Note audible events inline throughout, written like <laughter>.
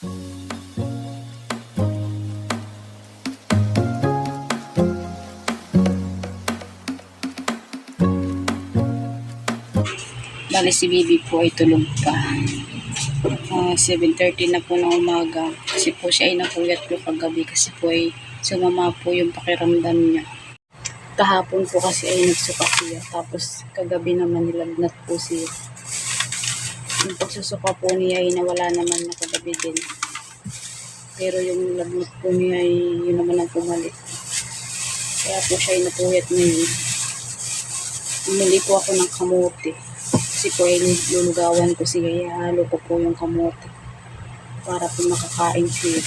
Bali si Bibi po ay tulog pa. Ah, 7.30 na po ng umaga. Kasi po siya ay napuyat po kagabi kasi po ay sumama po yung pakiramdam niya. Kahapon po kasi ay nagsuka siya. Tapos kagabi naman nilagnat po siya. Yung pagsusuka po niya ay nawala naman na kagabi din. Pero yung lagnat po niya ay yun naman ang pumalit. Kaya po siya ay napuyat ngayon. Bumili po ako ng kamote. Kasi po ay lulugawan ko siya. Ihalo ko po yung kamote. Para po makakain siya.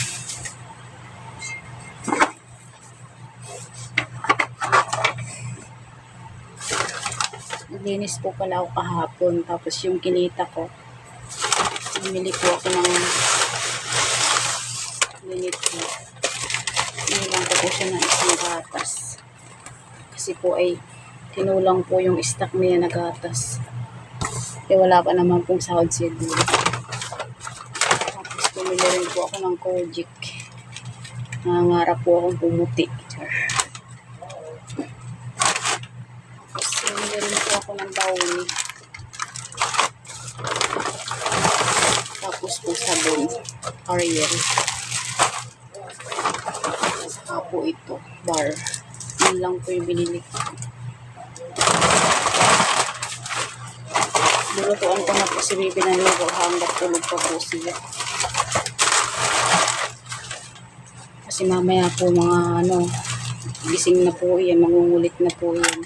Naglinis po pala ako kahapon. Tapos yung kinita ko, bumili po ako ng minute po. Inilang ko po siya ng isang gatas. Kasi po ay tinulang po yung stock niya na gatas. Eh wala pa naman pong sahod siya dito. Tapos bumili rin po ako ng Kojic. Nangangarap po akong pumuti. Tapos bumili rin po ako ng Downy. Tapos po sabon. Ariel. Saka po ito. Bar. Yun lang po yung binili ko. Lulutuan ko na po si Bibi ng lugaw hanggat tulog pa po siya. Kasi mamaya po mga ano, gising na po yan, mangungulit na po yan.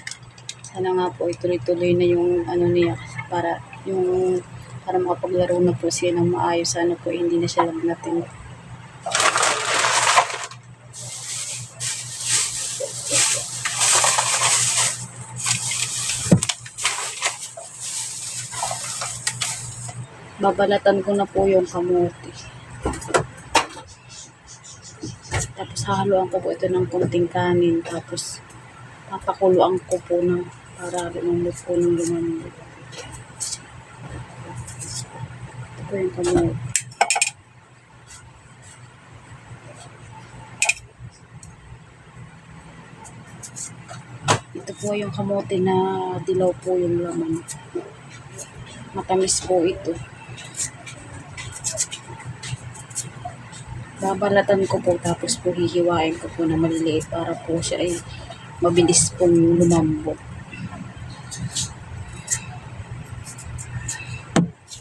Sana nga po ituloy-tuloy na yung ano niya para yung para makapaglaro na po siya ng maayos. Sana po hindi na siya lagnatin. babalatan ko na po yung kamote. Tapos hahaluan ko po ito ng konting kanin. Tapos papakuluan ko po ng para lumambot po ng lumambot. Ito yung kamote. Ito po yung kamote na dilaw po yung laman. Matamis po ito. babalatan ko po tapos po hihiwain ko po na maliliit para po siya ay mabilis pong lumambot.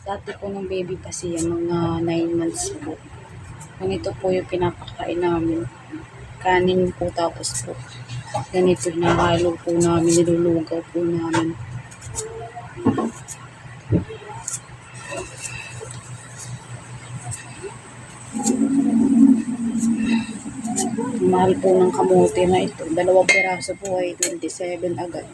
Dati po ng baby pa siya, mga 9 months po. Ganito po yung pinapakain namin. Kanin po tapos po. Ganito hinahalo po namin, nilulugaw po namin. Mahal po ng kamote na ito. Dalawang piraso po ay 27 agad.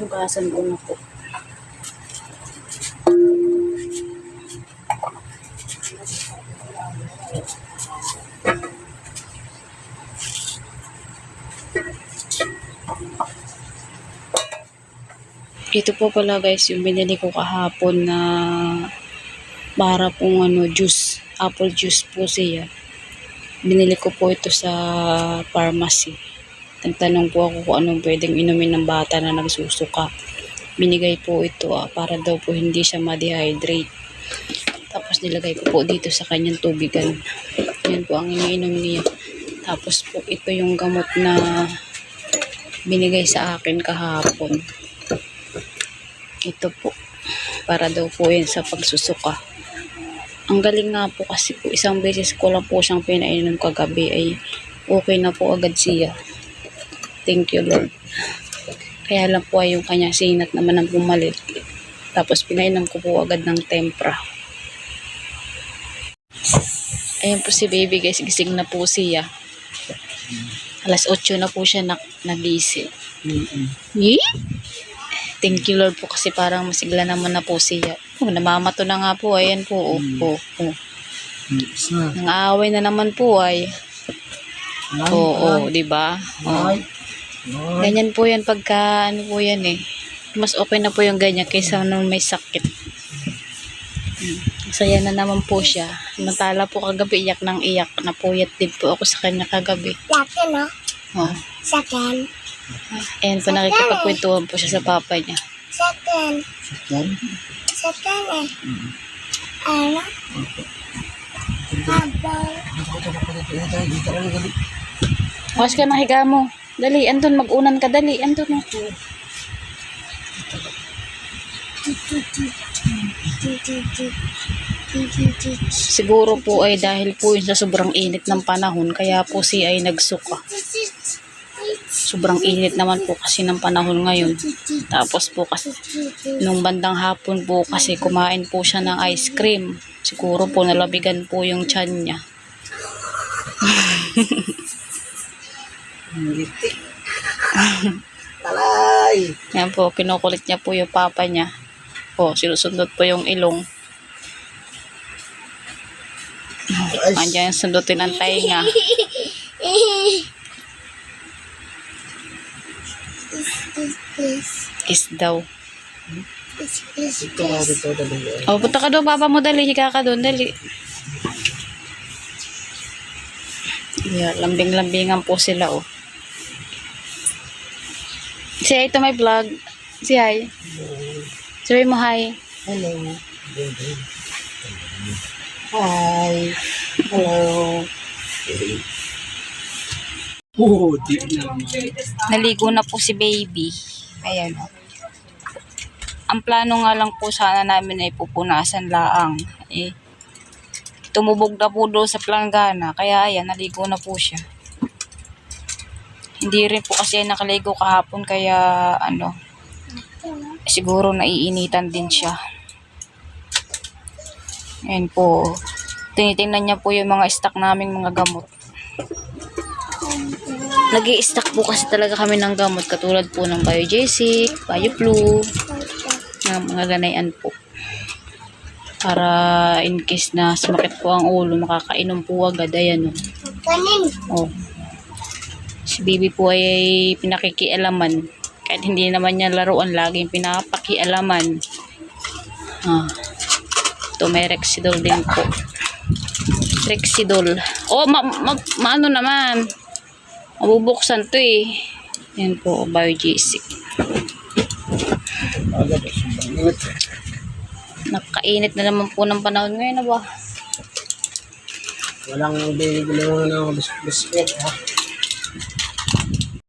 Bugasan ko na po. Ito po pala guys yung binili ko kahapon na para pong ano juice, apple juice po siya. Binili ko po ito sa pharmacy. Nagtanong po ako kung anong pwedeng inumin ng bata na nagsusuka. Binigay po ito ah, para daw po hindi siya ma-dehydrate. Tapos nilagay ko po dito sa kanyang tubigan. Yan po ang iniinom niya. Tapos po ito yung gamot na binigay sa akin kahapon. Ito po. Para daw po yan sa pagsusuka. Ang galing nga po kasi po isang beses ko lang po siyang pinainom kagabi ay okay na po agad siya. Thank you Lord. Kaya lang po ay yung kanya sinat naman ang pumalit. Tapos pinainom ko po agad ng tempra. Ayan po si baby guys, gising na po siya. Alas 8 na po siya na nagising. Eh? Thank you Lord po kasi parang masigla naman na po siya. Oh, namamato na nga po. Ayan po. Oh, Mm. oh, oh. Isa. Nang-aaway na naman po ay. Oo, di ba? Oo. Ay. Ay. Ganyan po yan pagka ano po yan eh. Mas okay na po yung ganyan kaysa nung may sakit. Hmm. Masaya na naman po siya. Mantala po kagabi iyak ng iyak. Napuyat din po ako sa kanya kagabi. Laki, no? Oh. Second. Ayan po nakikipagkwentuhan po siya sa papa niya. Second. Yan. Second, eh. Ano? Habang. Wash ka ng higa mo. Dali, Anton, mag-unan ka. Dali, Anton. oh. Siguro po ay dahil po yun sa sobrang init ng panahon, kaya po si ay nagsuka. Sobrang init naman po kasi ng panahon ngayon. Tapos po kasi nung bandang hapon po kasi kumain po siya ng ice cream. Siguro po nalabigan po yung tiyan niya. <laughs> Talay. Yan po, kinukulit niya po yung papa niya. Po, sinusundot po yung ilong. Andiyan yung sundutin ang tainga. <laughs> Kiss daw. Dito nga dito dali. O, punta ka doon, papa mo, dali. Higa ka doon, dali. Yeah, lambing-lambingan po sila, oh. Si Hi to my vlog. Si Hi. Sabi mo hi. Hello. Hi. Hello. Oh, di naman. Naligo na po si baby. Ayan. oh. Ang plano nga lang po sana namin ay pupunasan laang. Eh, tumubog na po doon sa planggana. Kaya ayan, naligo na po siya. Hindi rin po kasi nakaligo kahapon kaya ano, siguro naiinitan din siya. Ayan po. Tinitingnan niya po yung mga stock naming mga gamot nag stock po kasi talaga kami ng gamot katulad po ng Biogesic, Bioflu, ng mga ganayan po. Para in case na sumakit po ang ulo, makakainom po agad. Ayan o. Kanin. Oh. Si baby po ay pinakikialaman. Kahit hindi naman niya laruan, laging pinapakialaman. Ah. Ito may Rexidol din po. Rexidol. Oh, ma, ma, maano naman. Mabubuksan to eh. Yan po, biogesic. Napakainit na naman po ng panahon ngayon na ba? Walang bibili mo ng bis- biscuit, ha?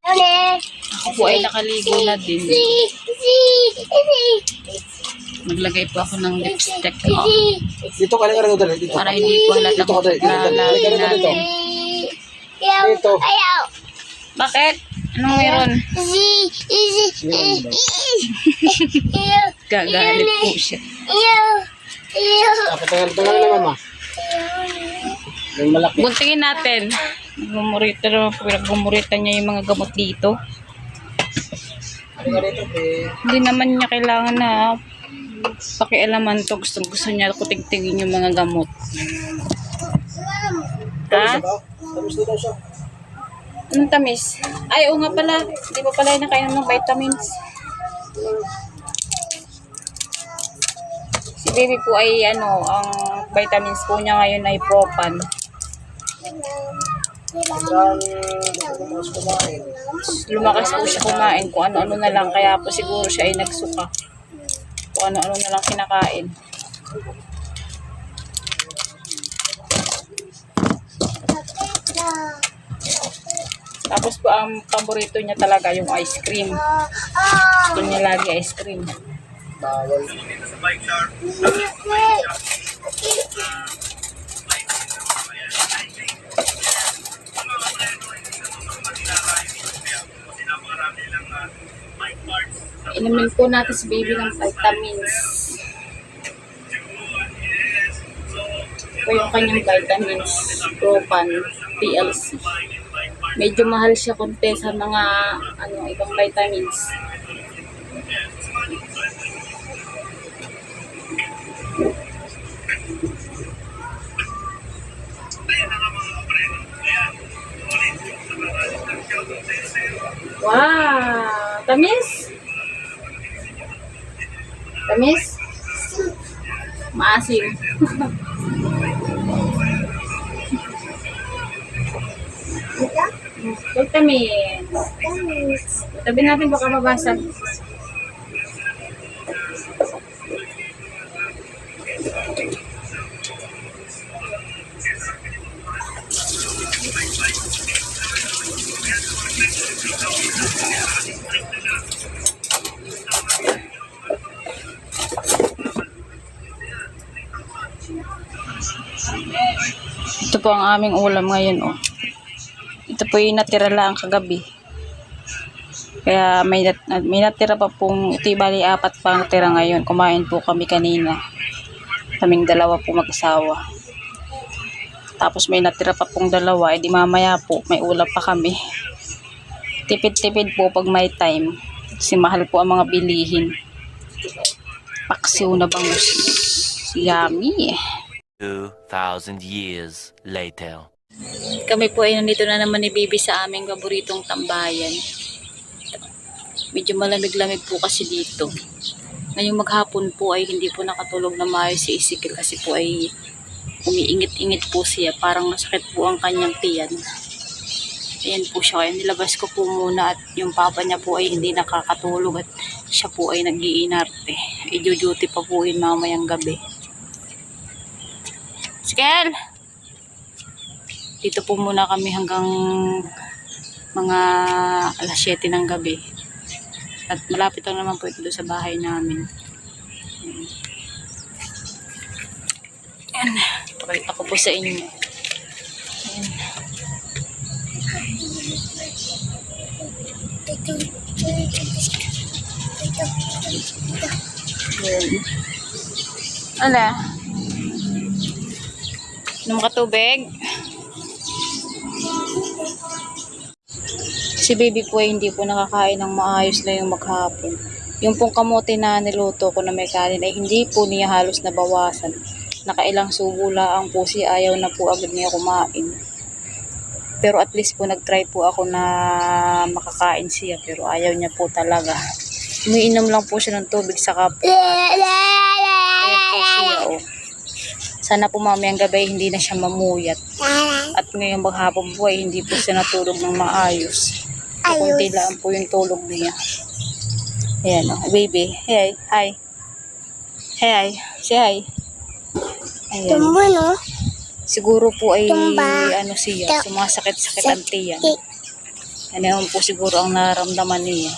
Ano? Ako po ay nakaligo na din. Maglagay po ako ng lipstick. Oh, Dito ka lang dali. Dito. para hindi po Dito. Dito, Dito, dito, dito. natin. Dito. ayaw. Bakit? Anong meron? Gagalit po siya. tangan na mama. Yung malaki. Buntingin natin. Gumurita naman po. Gumurita niya yung mga gamot dito. Hindi naman niya kailangan na pakialaman to. Gusto, gusto niya kutigtigin yung mga gamot. Ha? Tapos dito siya. Anong tamis? Ay, oo nga pala. Hindi pa pala yung nakainom ng vitamins. Si baby po ay ano, ang vitamins po niya ngayon ay propan. Lumakas po siya kumain kung ano-ano na lang. Kaya po siguro siya ay nagsuka. Kung ano-ano na lang kinakain. Tapos po ang paborito niya talaga yung ice cream. Gusto niya lagi ice cream. Bawal. Inumin po natin si baby ng vitamins. Ito yung kanyang vitamins, Propan, PLC. Medyo mahal siya konti sa mga ano, ibang vitamins. Wow! Tamis? Tamis? Maasim. <laughs> Huwag tamis. Tabi natin baka mabasag. Ito po ang aming ulam ngayon, oh. Ito po yung natira lang kagabi. Kaya may, nat, may natira pa pong, ito bali apat pa natira ngayon. Kumain po kami kanina. Kaming dalawa po mag-asawa. Tapos may natira pa pong dalawa, edi mamaya po, may ulam pa kami. Tipid-tipid po pag may time. Kasi mahal po ang mga bilihin. Paksiw na bangus. Yummy. 2,000 years later. Kami po ay nandito na naman ni Bibi sa aming paboritong tambayan. Medyo malamig-lamig po kasi dito. Ngayong maghapon po ay hindi po nakatulog na maayos si Isikil kasi po ay umiingit-ingit po siya. Parang masakit po ang kanyang tiyan. Ayan po siya. Kaya nilabas ko po muna at yung papa niya po ay hindi nakakatulog at siya po ay nag-iinarte. I-duty pa po yun mamayang gabi. Sikel! Dito po muna kami hanggang mga alas 7 ng gabi. At malapit lang naman po ito sa bahay namin. Ayan. Pakita ko po sa inyo. Ayan. Ala. Inom ka tubig? Si baby po ay hindi po nakakain ng maayos na yung maghapon. Yung pong kamote na niluto ko na may kanin ay hindi po niya halos nabawasan. Nakailang subo lang po siya ayaw na po agad niya kumain. Pero at least po nag-try po ako na makakain siya pero ayaw niya po talaga. Umiinom lang po siya ng tubig sa cup. Ayan po siya oh. Sana po mamayang gabi hindi na siya mamuyat. At ngayong maghapon po ay hindi po siya natulog ng maayos. Kunti lang po yung tulog niya. Ayan o, baby. Hey, hi. Hey, hi. Say hi. Ayan. Tumbo, no? Siguro po ay Tumba. ano siya, sumasakit-sakit ang tiyan. Ano po siguro ang nararamdaman niya.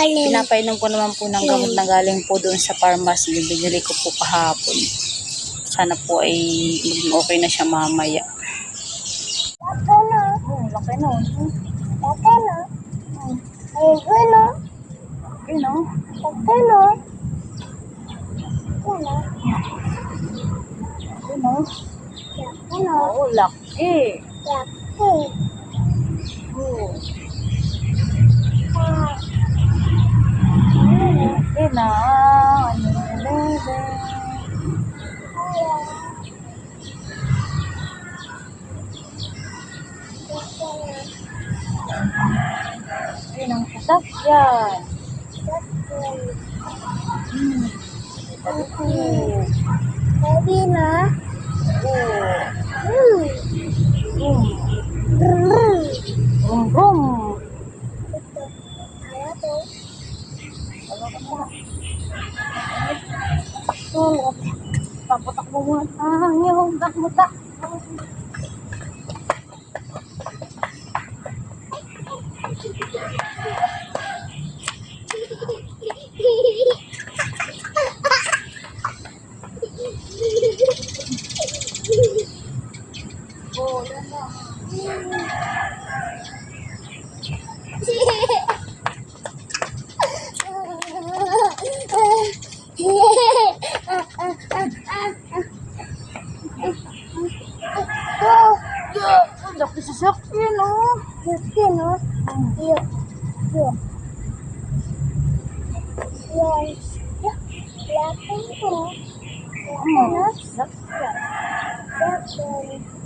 Halin. Pinapainom ko naman po ng gamot na galing po doon sa pharmacy. Binili ko po kahapon. Sana po ay maging okay na siya mamaya. Ako na. Oh, laki na. Ako na. Ako na. Okay, no? Ako na. Ako na. Okay, no? Ako na. Oo, laki. Ako. Oh, Ah. okay na. Ano na, bebe? Ayun ang sasakyan. Hmm. Ko. Sabi na. Oh. Hmm. Hmm. Brrr. Brum, brum. Ano to? Oh, paputak mo muna ang iyong muta. Laki sasakyan, oh. Yun, no? Yun. Yun. Yes. Lapin ko. Lapin, no? Sasakyan. Lapin.